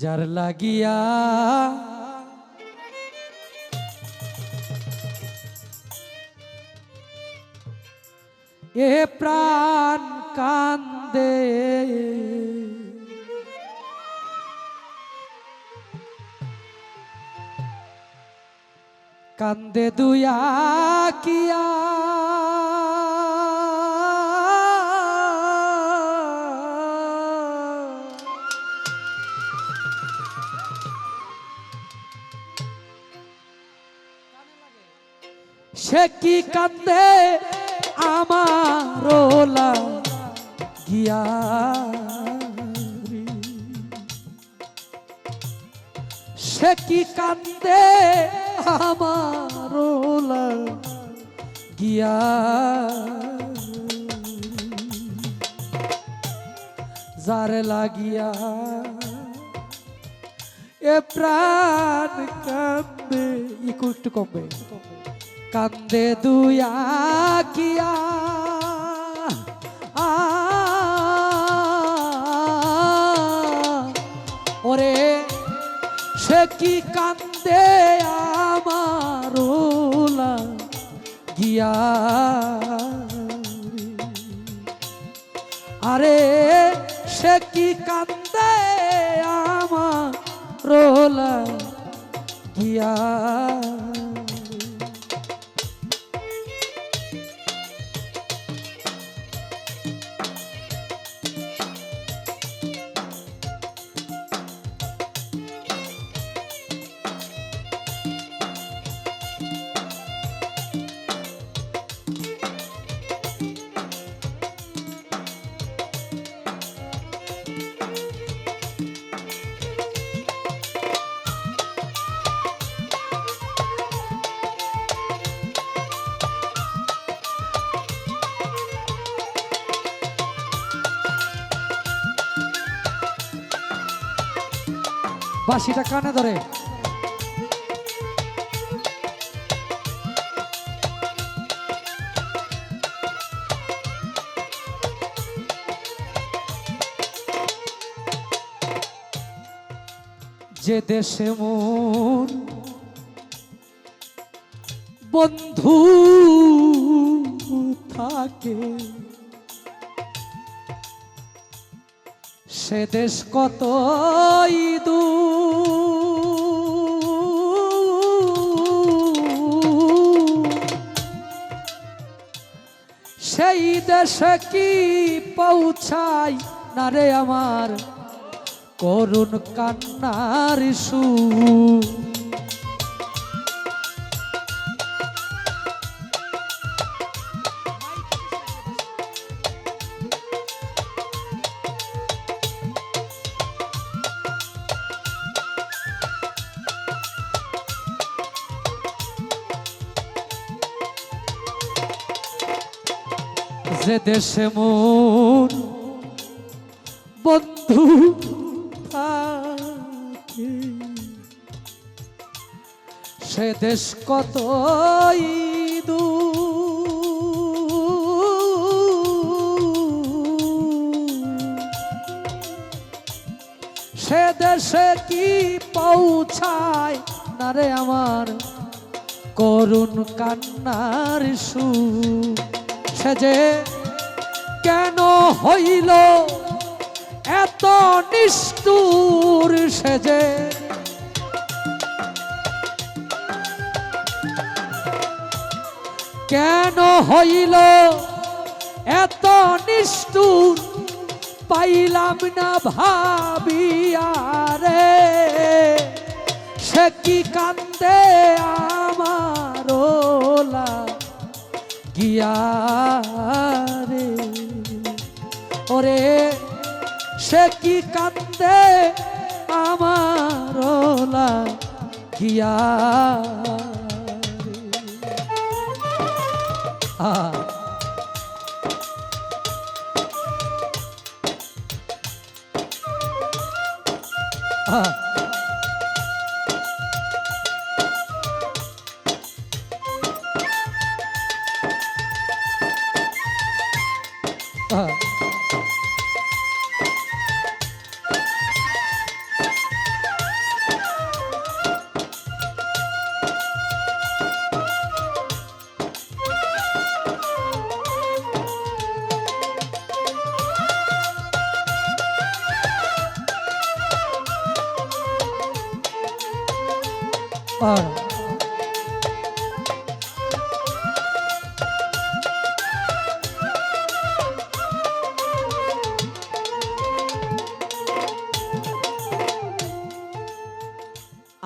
যার লাগিয়া এ প্রাণ কান্দে। কান্দে দুয়া কিয়া সে কি কান্দে আমার গিয়া সে কি কান্দে আমার গিয়া যারে লাগিয়া এ প্রাণ কান্দে একটু কমবে। কান্দে দুয়া কিয়া ওরে, সে কি কান্দে আমার গিয়া আরে, সে কি কান্দে আমার গিয়া বাঁশিটা কানে ধরে। যে দেশে মন বন্ধু থাকে সে দেশ কত সেই দেশে কি পৌঁছাই না রে আমার? করুণ কান্নার সু যে দেশে মন বন্ধু সে দেশ কত সে দেশে কি পৌঁছায় না রে আমার করুণ কান্নার সু সে যে কেন হইল? এত নিষ্ঠুর সে যে কেন হইল? এত নিষ্ঠুর পাইলাম না ভাবিয়ারে সে কি কান্দে আমার গিয়া রে। ওরে সে কি কান্দে আমার গিয়া আহ আর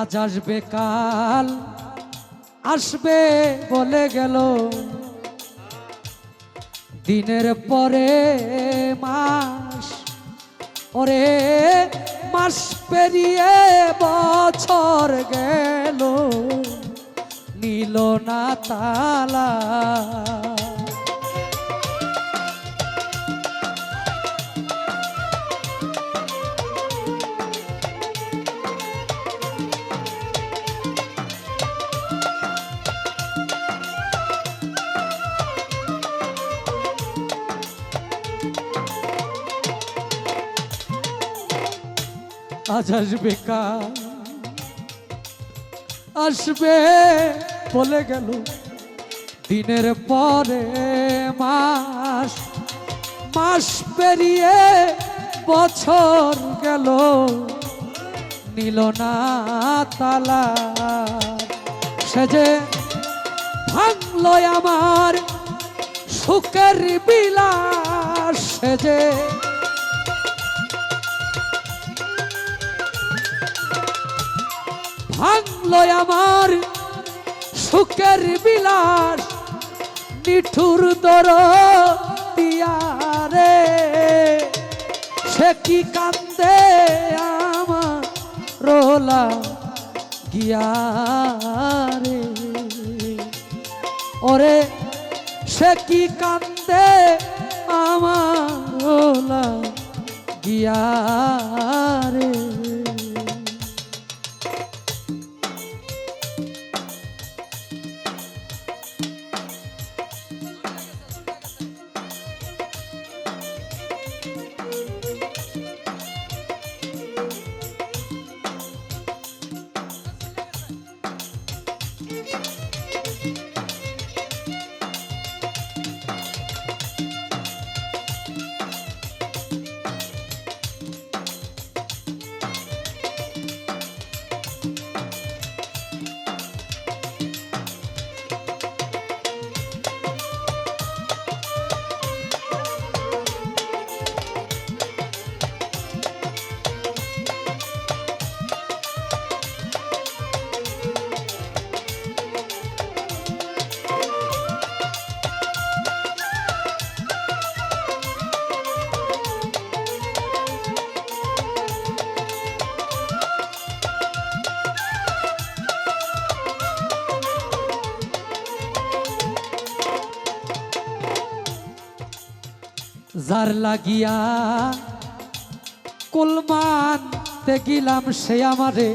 আজ আসবে কাল আসবে বলে গেল। দিনের পরে মাস ওরে মাস পেরিয়ে বছর গেল নীল না তালা। আজ আসবে কাল। আসবে বলে গেল। দিনের পরে মাস মাস পেরিয়ে বছর গেল। নিল না তালা। সে যে ভাঙলো আমার সুখের বিলাস, সে যে ভাঙলো আমার সুখের বিলাস নিঠুর দর তিয়ারে সে কি কান্দে আমার রোলা গিয়ারে? ওরে, সে কি কান্দে আমার রোলা গিয়ারে? যার লাগিয়া কুলমানতে গিলাম সে আমারে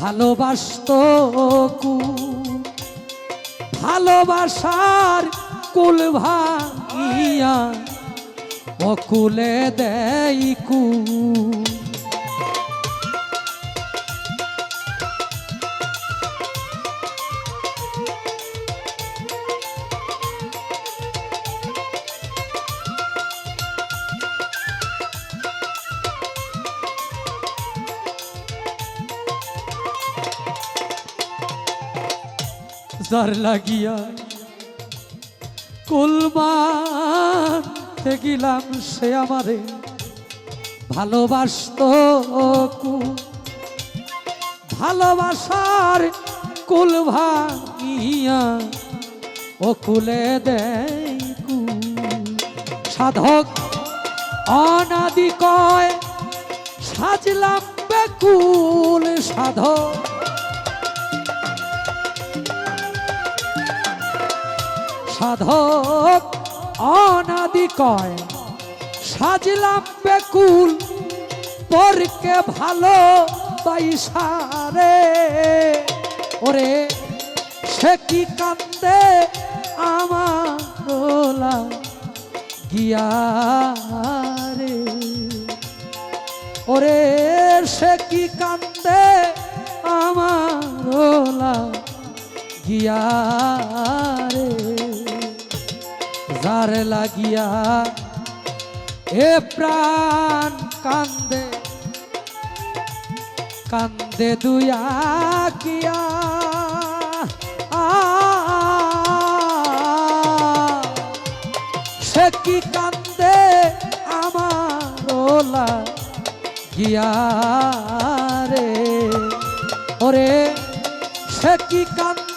ভালোবাসত কু। ভালোবাসার কুল ভাঙিয়া অকুলে দেয় কু যার লাগিয়া কুলমান গিলাম সে আমারে ভালোবাসত ভালোবাসার কুল ভাঙিয়া ও কুলে দেয় সাধক অনাদি কয়, সাজলাম বেকুল সাধক। সাধক অনাদি কয়, সাজিলাম বেকুল, পরকে ভালো বাইসারে। ওরে, সে কি কান্দে আমার রোলা গিয়ারে? ওরে, সে কি কান্দে আমার গিয়ারে? যার লাগিয়া এ প্রাণ কান্দে কান্দে দুয়া কিয়া সে কি কান্দে আমার ওলা গিয়া রে? ওরে, সে কি কান্দে